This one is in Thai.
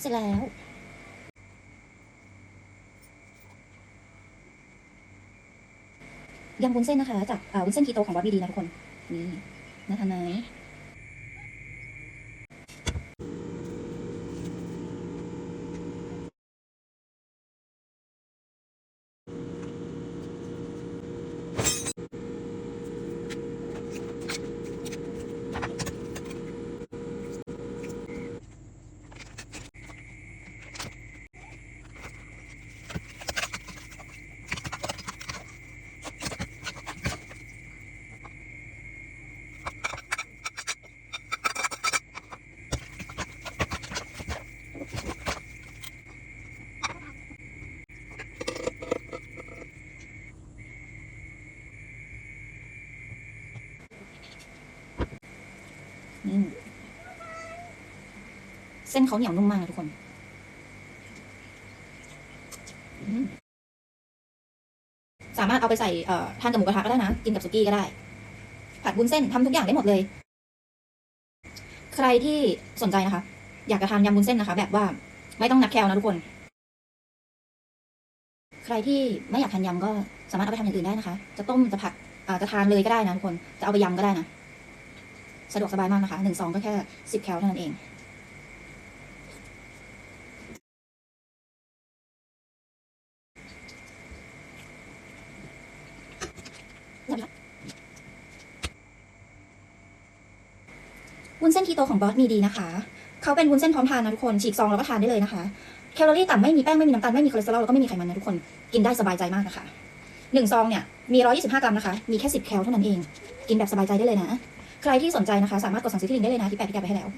เสร็จแล้ว ยำวุ้นเส้นนะคะ จากอ่าวุ้นเส้นคีโตของบอบบี้ดีนะทุกคน นี่น่าทานไหมนี่ เส้นเขาเหนียวนุ่มมากนะทุกคนสามารถเอาไปใส่เออทานกับหมูกระทะก็ได้นะ กินกับสุกี้ก็ได้ ผัดวุ้นเส้นทำทุกอย่างได้หมดเลย ใครที่สนใจนะคะ อยากจะทานยำวุ้นเส้นนะคะ แบบว่าไม่ต้องนับแคลนะทุกคน ใครที่ไม่อยากทานยำก็สามารถเอาไปทำอย่างอื่นได้นะคะ จะต้มจะผัดจะทานเลยก็ได้นะทุกคน จะเอาไปยำก็ได้นะ สะดวกสบายมากนะคะหนึ่งซองก็แค่สิบแคลเท่านั้นเองวุ้นเส้นคีโตของบอสมีดีนะคะ เขาเป็นวุ้นเส้นพร้อมทานนะทุกคน ฉีกซองแล้วก็ทานได้เลยนะคะ แคลอรี่ต่ำไม่มีแป้งไม่มีน้ำตาลไม่มีคอเลสเตอรอลแล้วก็ไม่มีไขมันนะทุกคน กินได้สบายใจมากนะคะหนึ่งซองเนี่ยมี 125 กรัมนะคะ มีแค่ 10 แคลเท่านั้นเอง กินแบบสบายใจได้เลยนะ ใครที่สนใจนะคะ สามารถกดสั่งซื้อที่ลิงก์ได้เลยนะที่แปะพี่แกไปให้แล้ว